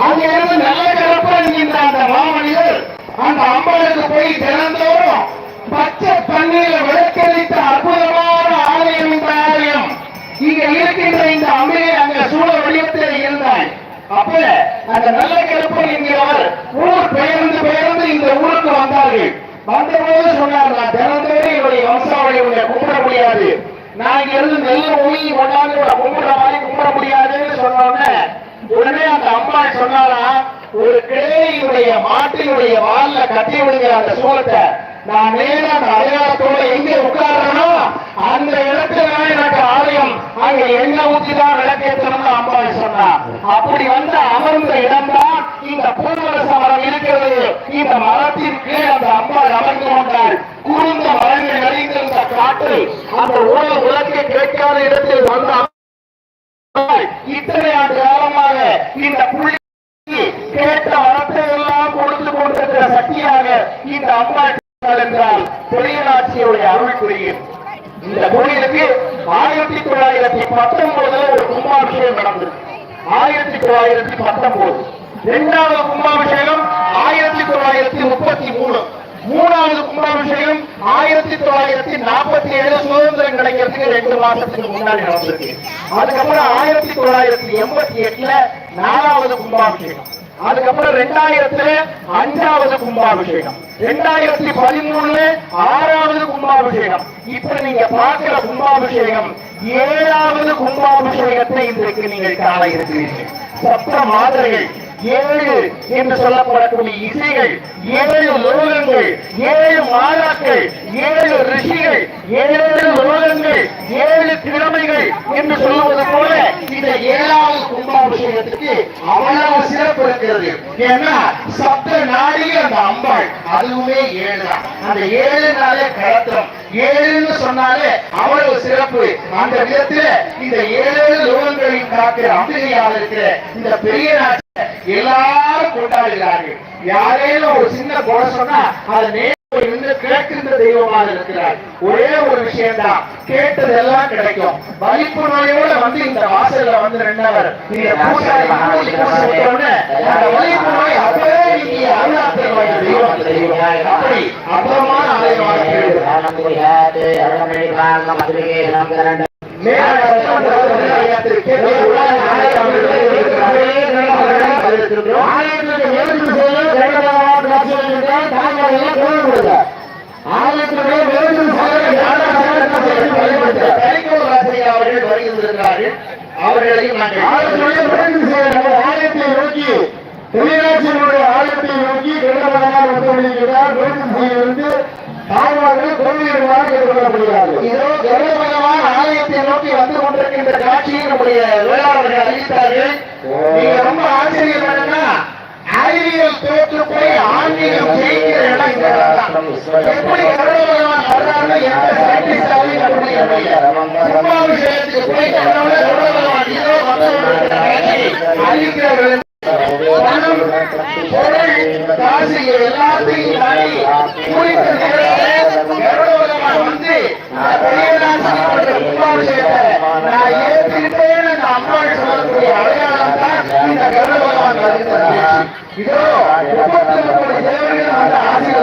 அங்கிருந்து நல்ல கலப்பு என்கின்ற அந்த ராமணியர் அந்த அம்பலுக்கு போய் தினந்தோறும் பச்சை தண்ணீரை விளக்களித்த அற்புதமான ஆலயம் இந்த ஆலயம். இங்க இருக்கின்ற இந்த அம்பிகை அங்க சூழ வடிவத்தில் இருந்தாய் அப்ப அந்த நல்ல கருப்பன் என்கிறவர் ஊர் பெயர்ந்து பெயர்ந்து இந்த ஊருக்கு வந்தார்கள். வந்தபோது சொன்னார் நான் தினந்தோறும் என்னுடைய வம்சாவளியை கும்பிட முடியாது. நான் இங்க இருந்து நெல்ல ஊழி கொண்டாந்து இவரை கும்பிடுற மாதிரி கும்பிட முடியாதுன்னு சொன்னோன்னே உடனே அந்த அம்மா சொன்னாரா ஒரு கிளையுடைய மாட்டினுடைய வால்ல கட்டி விடுங்க அந்த சோளத்தை நான் நேர அந்த அடையாளத்தோட எங்க உட்கார்றனோ அந்த இடத்துல எனக்கு ஆலயம். அங்க எண்ணெய் ஊற்றிதான் விளக்கேற்றணும்னு அம்பாள் சொன்னா. அப்படி வந்து அமர்ந்த இடம்தான் இந்த பூவரச மரம் இருக்கிறது. இந்த மரத்தின் கீழ் அந்த அம்பாள் அமர்ந்து கொண்டாள் குறுந்த மரங்கள் நிறைந்திருந்த காற்று அந்த உலக உலகை கிடைக்காத இடத்தில் வந்த இத்தனை ஆண்டு காலமாக இந்த புள்ளி கேட்ட வரத்தை எல்லாம் கொடுத்து கொண்டிருக்கிற சக்தியாக இந்த அம்மா என்றால் தொழிலாட்சியுடைய அருள் புரியும். இந்த கோயிலுக்கு ஆயிரத்தி தொள்ளாயிரத்தி பத்தொன்பதுல ஒரு கும்பாபிஷேகம் நடந்தது. ஆயிரத்தி தொள்ளாயிரத்தி பத்தொன்பது. இரண்டாவது கும்பாபிஷேகம் ஆயிரத்தி தொள்ளாயிரத்தி முப்பத்தி மூணு. மூணாவது கும்பாபிஷேகம் ஆயிரத்தி தொள்ளாயிரத்தி நாற்பத்தி ஏழு சுதந்திரம் கிடைக்கிறதுக்கு ரெண்டு மாசத்துக்கு முன்னாடி நடந்திருக்கு. அதுக்கப்புறம் ஆயிரத்தி தொள்ளாயிரத்தி எண்பத்தி எட்டுல நாலாவது கும்பாபிஷேகம். அதுக்கப்புறம் ரெண்டாயிரத்துல அஞ்சாவது கும்பாபிஷேகம். ரெண்டாயிரத்தி பதிமூணுல ஆறாவது கும்பாபிஷேகம். இப்ப நீங்க பார்க்கிற கும்பாபிஷேகம் ஏழாவது கும்பாபிஷேகத்தை இன்றைக்கு நீங்கள் காண இருக்கிறீர்கள். சப்த மாதிரிகள் ஏழு என்று சொல்லப்படக்கூடிய இசைகள் ஏழு லோகங்கள் ஏழு மாதாக்கள் ஏழு ரிஷிகள் ஏழு லோகங்கள் ஏழு திறமைகள் என்று சொல்லுவது போல இந்த ஏழாவது கும்பாபிஷேகத்துக்கு அவ்வளவு சிறப்பு இருக்கிறது. ஏன்னா சப்த நாடிய அந்த அம்பாள் அதுவுமே ஏழு தான் அந்த ஏழு நாளே கலத்திரம். ஏழுன்னு சொன்னாலே அவ்வளவு சிறப்பு. அந்த விதத்துல இந்த ஏழு லோகங்களின் காக்கிற அம்பிகையாக இருக்கிற இந்த பெரிய நாட்டு எல்லாரும் கொண்டாடுகிறார்கள் யாரேனும் ஒரு சின்ன குறை சொன்னா அதை நேரில் நின்று கேட்கின்ற தெய்வமாக இருக்கிறார் ஒரே ஒரு விஷயம்தான் கேட்டது எல்லாம் கிடைக்கும் வலிப்பு நோயோட வந்து இந்த வாசல்ல வந்து நின்றவர் நீங்க பூசாரி வலிப்பு நோய் அப்பவே நீங்க அருளாத்திரம் தெய்வம் அப்படி அப்புறமான ஆலயமாக இருக்கிறது நீங்க ரொம்ப அறிவியல் தோற்று போய் ஆன்மீகம் ஜெயிக்கிற இடம் இந்த வர்றாருன்னு எந்த சயின்டிஸ்டாலையும் கண்டுபிடிக்க முடியல கும்பாபிஷேகத்துக்கு போய் இதோ அறிவிக்கிறார்கள் பணம், பொருள், காசு எல்லாத்தையும் தாண்டி குறித்த நேரத்தில் வந்து கும்பாபிஷேகத்தை நான் அந்த சொல்லக்கூடிய அடையாளம் தான் இந்த கருடபகவான் வருகின்ற இதோ முப்பத்தி முப்பது தேவர்கள் வந்து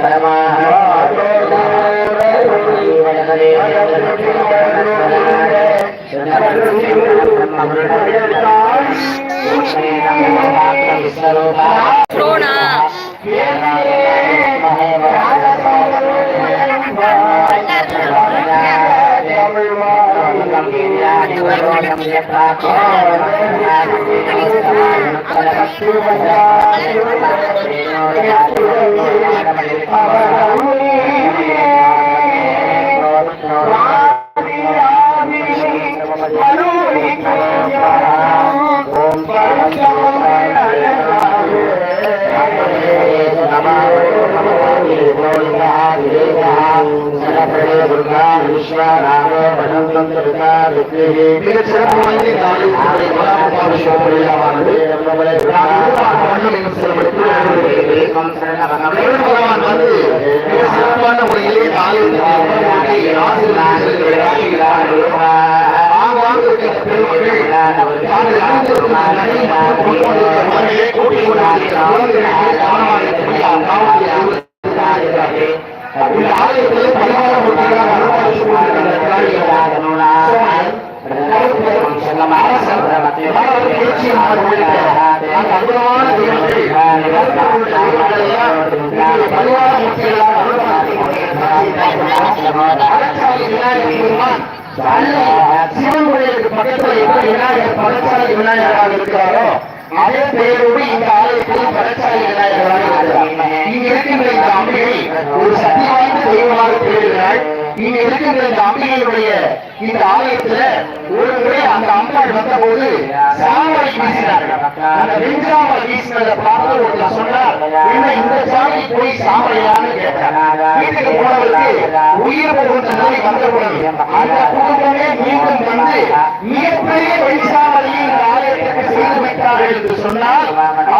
கருடபகவான் வந்து கொண்டிருக்கிறார் Thank you. ஆலயத்திற்கு ஆசீர்வாதங்களை குழந்தைகளுக்கு சிவன் கோயிலுக்கு எப்படி விநாயகர் பழச்சாலை விநாயகராக இருக்கிறாரோ அதே பெயரோடு இந்த ஆலயத்தில் பழச்சாலை விநாயகராக இருக்கிறார். இங்க இருக்கின்ற இந்த அம்பிகை ஒரு சக்தி வாய்ந்த தெய்வமாக திகழ்கிறாள் நீங்க இருக்கின்ற இந்த அம்பிகையுடைய இந்த ஆலயத்துல ஒரு முறை அந்த அம்பாள் வந்த போது சாமரை வீசினார்கள். அந்த வெஞ்சாமல் வீசினதை பார்த்து ஒருத்தர் சொன்னார் என்ன இந்த சாமி போய் சாமரையான்னு கேட்டார். வீட்டுக்கு போனவருக்கு உயிர் போகின்ற நிலை வந்தபோது அந்த குடும்பமே மீண்டும் வந்து மிகப்பெரிய வெஞ்சாமலையை இந்த ஆலயத்திற்கு செய்து வைத்தார்கள் என்று சொன்னால்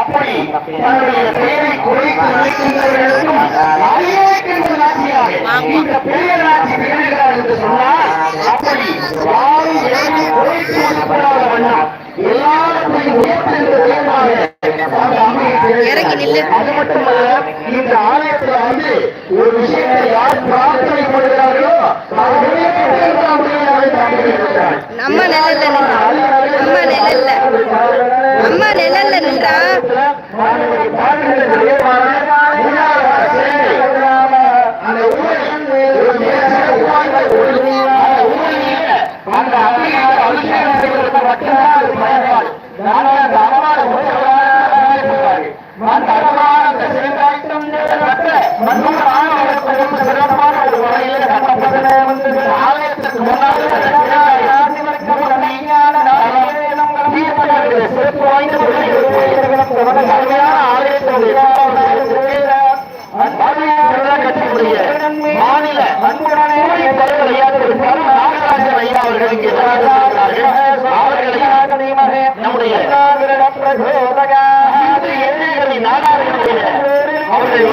அப்படி தன்னுடைய பெயரை குறைத்து நினைக்கின்றவர்களுக்கும் அறிவிக்கின்ற இந்த பெரிய நாட்சி திகழ்கிறார் என்று சொன்னால் அப்படி யாரும் குறைத்து வண்ணம் நில்லு. அது மட்டுமல்ல இந்த ஆலயத்துல வந்து ஒரு விஷயத்தை யார் பிரார்த்தனை பண்ணுகிறார்களோ நம்ம நின்றா நம்ம நிழல்ல. அம்மா நிழல்ல நின்றா அந்த ஊரில் ஒரு மிகச்சிறந்த உருவாக்க ஒரு அந்த ஊரில் அந்த அபிஷேக அபிஷேகம் செய்வதற்கு மட்டும்தான் அது பயன்பாடு நாங்கள் அந்த அம்மாவை உயர்வார்கள் அந்த அம்மாவை அந்த சிறந்தாய்த்தம் பெற்ற மன்னூர் ஆலயத்திற்கு சிறப்பான ஒரு வகையில் கட்டப்பட்ட வந்து ஆலயத்துக்கு முன்னால் சிறப்பு வாய்ந்த ஒரு அருமையான ஆலயத்தினுடைய கட்சியுடைய மாநில நாகராஜன் ஐயா அவர்கள் இங்கே அவர்களை நம்முடைய நாடாளுடைய அவர்கள்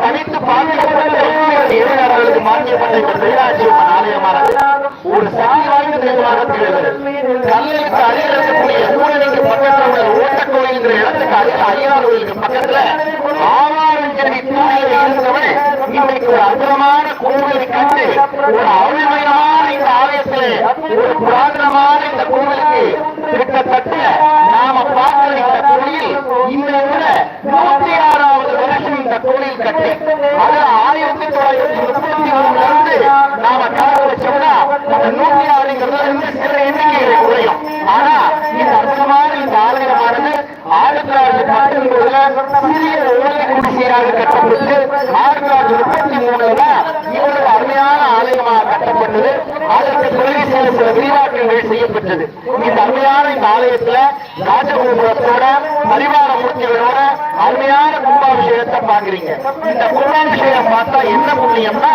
தனித்து பாதுகாக்கப்பட்ட மாற்றியப்பட்ட இந்த ஒரு சாதி கல்லுக்கு அருகில் இருக்கக்கூடிய ஊரணிக்கு பக்கத்தில் உள்ள ஓட்டக்கோயில்ங்கிற இடத்துக்கு அருகில் கோயிலுக்கு பக்கத்துல ஆவாரஞ்செடி தூணியில் இன்னைக்கு ஒரு அற்புதமான கோவிலை கண்டு ஒரு அருமையான இந்த ஆலயத்திலே ஒரு புராதனமான இந்த கோவிலுக்கு கிட்டத்தட்ட நாம பார்க்கிற இந்த கோயில் இன்றை விட நூற்றி ஆறாவது வருஷம் இந்த கோயில் கட்டி. அது ஆயிரத்தி தொள்ளாயிரத்தி முப்பத்தி ஒண்ணுல இருந்து நாம கணக்கு வச்சோம்னா அந்த நூற்றி ஆறுங்கிறது வந்து சில எண்ணிக்கைகளை குறையும். ஆனா இந்த அற்புதமான இந்த ஆலயமானது ஆயிரத்தி தொள்ளாயிரத்தி பத்தொன்பதுல சிறிய ஓலை குடிசையாக கட்டப்பட்டு ஆயிரத்தி தொள்ளாயிரத்தி முப்பத்தி மூணுல இவ்வளவு அருமையான ஆலயமாக கட்டப்பட்டது. அதற்கு பிறகு சில சில விரிவாக்கங்கள் செய்யப்பட்டது. இந்த அருமையான இந்த ஆலயத்துல ராஜகோபுரத்தோட பரிவார மூர்த்திகளோட அருமையான கும்பாபிஷேகத்தை பாக்குறீங்க இந்த கும்பாபிஷேகம் பார்த்தா என்ன புண்ணியம்னா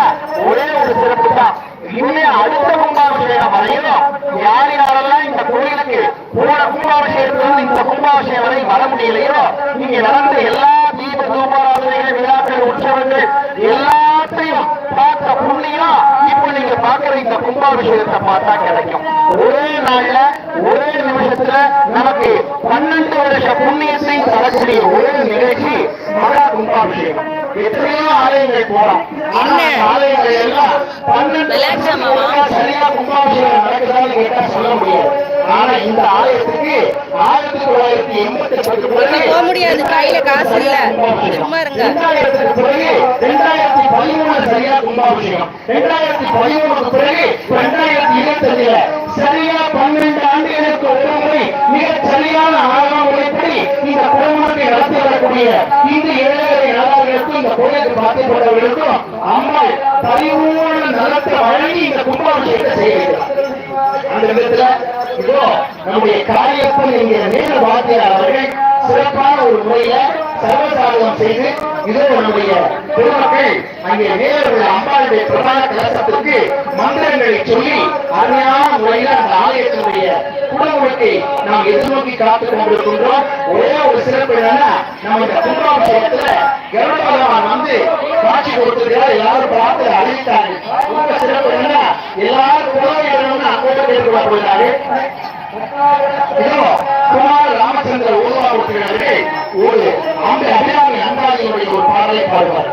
ஒரே ஒரு சிறப்பு தான். இனிமே அடுத்த கும்பாபிஷேகம் வரையும் யார் யாரெல்லாம் இந்த கோயிலுக்கு போன கும்பாபிஷேகத்திலிருந்து இந்த கும்பாபிஷேகம் வரை வர முடியலையோ இங்க நடந்த எல்லா சூப்பராசிரியர் விழாக்கள் உற்சவங்கள் எல்லாத்தையும் பார்த்த புண்ணியம் இப்ப நீங்க பாக்குற இந்த கும்பாபிஷேகத்தை பார்த்தா கிடைக்கும் ஒரே நாள்ல ஒரே நிமிஷத்துல நமக்கு பன்னெண்டு வருஷ புண்ணியத்தை தரக்கூடிய ஒரே நிகழ்ச்சி மகா கும்பாபிஷேகம். எத்தனையோ ஆலயங்கள் ஆனா எல்லாம் பன்னெண்டு சரியா கும்பாபிஷேகம் நடக்குதான்னு கேட்டா சொல்ல முடியாது. ஆனா இந்த ஆலயத்துக்கு ஆயிரத்தி தொள்ளாயிரத்தி எண்பத்தி எட்டு போக முடியாது. கையில காசு இல்ல. சும்மா இருங்க. ரெண்டாயிரத்துக்கு பிறகு ரெண்டாயிரத்தி பதிமூணு சரியா கும்பாபிஷேகம். ரெண்டாயிரத்தி பதிமூணுக்கு பிறகு ரெண்டாயிரத்தி இருபத்தஞ்சுல சரியா பன்னெண்டு ஆண்டுகளுக்கு மிக சரியான ஆகம முறைப்படி இந்த குடும்பத்தை நடத்தி வரக்கூடிய இந்த ஏழைகளை நலர்களுக்கும் இந்த கோயிலுக்கு பாத்தியப்பட்டவர்களுக்கும் அம்மாள் பரிபூர்ண நலத்தை வழங்கி இந்த கும்பாபிஷேகத்தை செய்கிறார் அந்த விதத்துல இதோ நம்முடைய காரியப்பன் என்கிற நேரு வாத்தியார் அவர்கள் சிறப்பான ஒரு முறையில சர்வசாதகம் செய்து இதோ நம்முடைய பெருமக்கள் அங்கே நேரில் அம்பாளுடைய பிரதான கலசத்திற்கு மந்திர மந்திரங்களை சொல்லி அருமையான முறையில் அந்த ஆலயத்தினுடைய குடமுழுக்கை நாம் எதிர்நோக்கி காத்துக் கொண்டிருக்கின்றோம். ஒரே ஒரு சிறப்பு என்னன்னா நம்ம இந்த கும்பாபிஷேகத்துல கருட வந்து காட்சி கொடுத்திருக்கிறார் எல்லாரும் பார்த்து அழித்தாங்க ரொம்ப சிறப்பு என்னன்னா எல்லாரும் புலவையிடணும்னு அங்கோட்ட கேட்டு போயிருந்தாரு இதோ குமார ராமச்சந்திர ஊர்வாவுக்கு அவர்கள் ஒரு ஆண்டு அபிராமி அந்தாதியினுடைய ஒரு பாடலை பாடுவார்.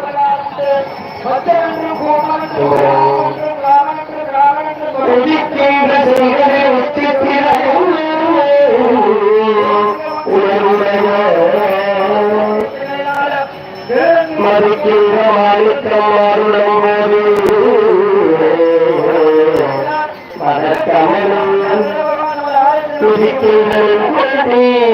மதிக்கின்ற மாணிக்கம் அருளும் மதக்கமலும் ஆலயத்துக்கு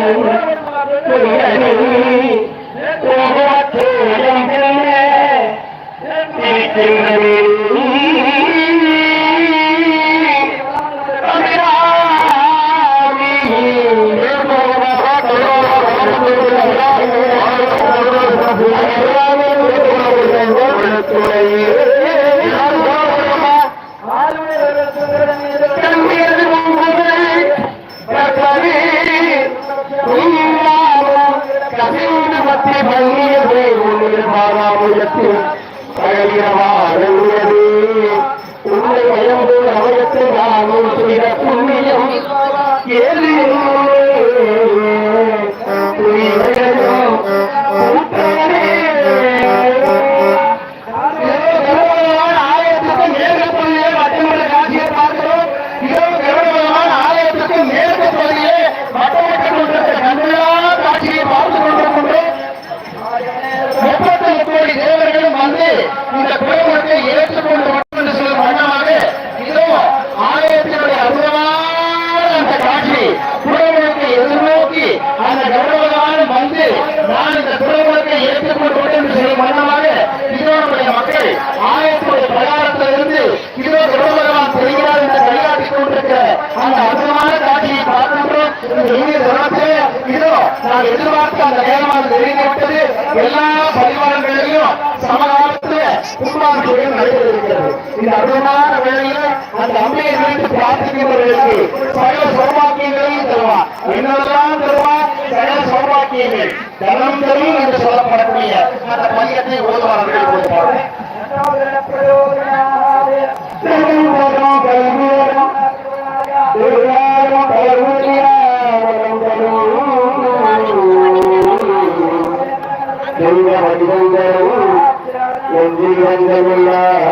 எல்லா பரிவாரங்களிலும் சமகாலத்தில் குடும்பாபிஷேகம் நடைபெறுகிறது. இந்த அற்புதமான வேளையில அந்த அம்மையை நினைத்து பிரார்த்திக்கிறவர்களுக்கு சகல சௌபாக்கியங்களையும் தருவார். என்னெல்லாம் தருவார்? சகல சௌபாக்கியங்கள். தனம் தரும் என்று சொல்லப்படக்கூடிய அந்த மையத்தை ஓதுவார்கள் கொடுப்பார்கள். আলহামদুলিল্লাহ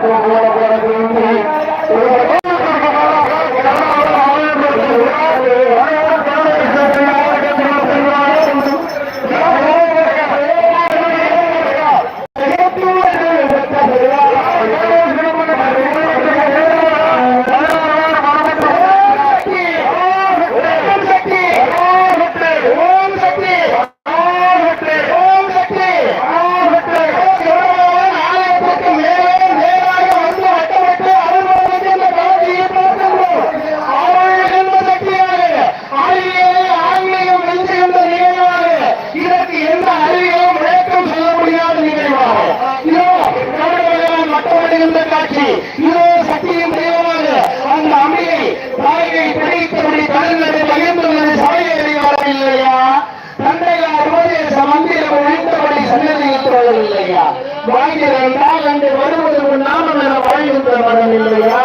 கும்பிடு அந்த பாடல் இல்லையா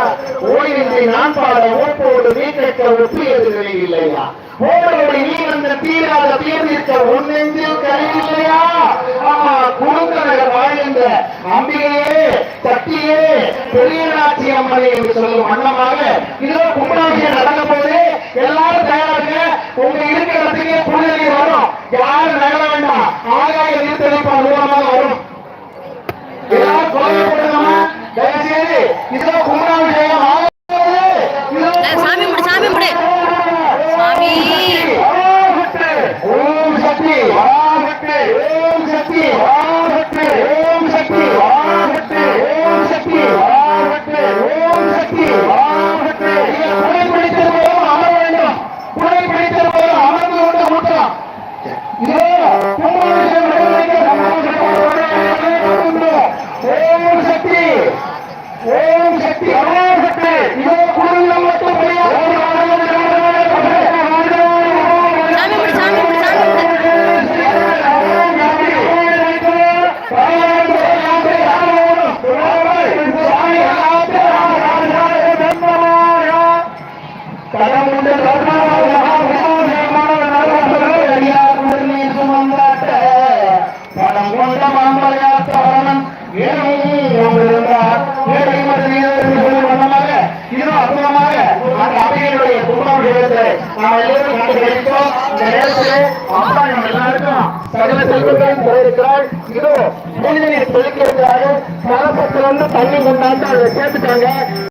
ஓடிவிட்டு நான் பாட ஓப்போடு வீட்டக்க ஒப்பு எதிர்களை இல்லையா? ஓடோடு நீ வந்த தீராத தீர்ந்திருக்க உன்னெஞ்சில் கருவில்லையா? ஆமா குடும்ப நகர் வாழ்கின்ற அம்பிகையே சக்தியே பெரிய அம்மனை என்று சொல்லும் வண்ணமாக இதோ கும்பலாட்சியம் நடந்த போது எல்லாரும் தயாராக உங்க இருக்கிற இடத்துலயே வரும். யார்